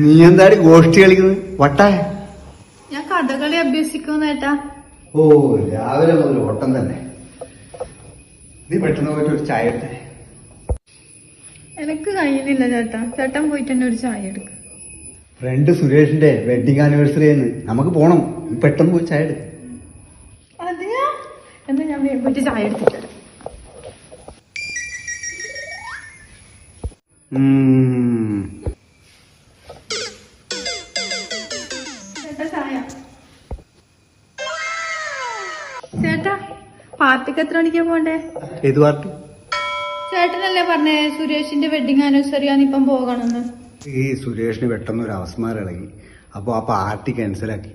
നീ എന്താടി ഗോഷ്ടി കളിക്കുന്നത്? വട്ടായ ഞാൻ കഥകളി അഭ്യസിക്കുന്നേട്ടാ ഓ രാവിലെ മുതൽ ഓട്ടം തന്നെ. നീ പെട്ടെന്ന് പോയിട്ട് ഒരു ചായ എടുത്തേ. എനിക്ക് കഴിയുന്നില്ല ചേട്ടാ. ചേട്ടൻ പോയിട്ട് തന്നെ ഒരു ചായ എടുക്കും. ഫ്രണ്ട് സുരേഷിന്റെ വെഡിങ് ആനിവേഴ്സറി ആയിരുന്നു. നമുക്ക് പോണം. പെട്ടെന്ന് പോയി ചായ എടുക്ക. അതെയാ? എന്നാ ഞാൻ പോയിട്ട് ചായ എടുത്തിട്ട് വരാം. ചേട്ടാ ചായ. ചേട്ടാ പാർട്ടിക്ക് എത്ര മണിക്കാ പോണ്ടേ? ഏത് പാർട്ടി? ചേട്ടനല്ലേ പറഞ്ഞേ സുരേഷിന്റെ വെഡിങ് ആനിവേഴ്സറി ആണ് ഇപ്പം പോകണമെന്ന്. ഈ സുരേഷിന് പെട്ടെന്ന് ഒരു അവസ്മാരം ഇളകി അപ്പൊ ആ പാർട്ടി ക്യാൻസലാക്കി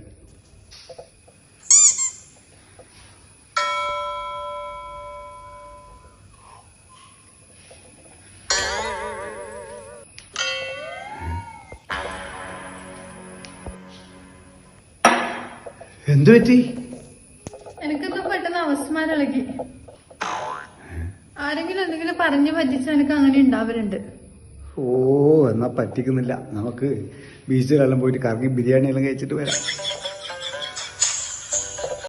എന്തു പറ്റി? എനിക്കിപ്പോ പെട്ടെന്ന് അവസ്മാരം ആരെങ്കിലും എന്തെങ്കിലും പറഞ്ഞു പറ്റിച്ച എനിക്ക് അങ്ങനെ ഉണ്ടാവലുണ്ട്. ഓ എന്നാ പറ്റിക്കുന്നില്ല. നമുക്ക് ബീച്ചിലെല്ലാം പോയിട്ട് കറങ്ങി ബിരിയാണി എല്ലാം കഴിച്ചിട്ട് വരാം.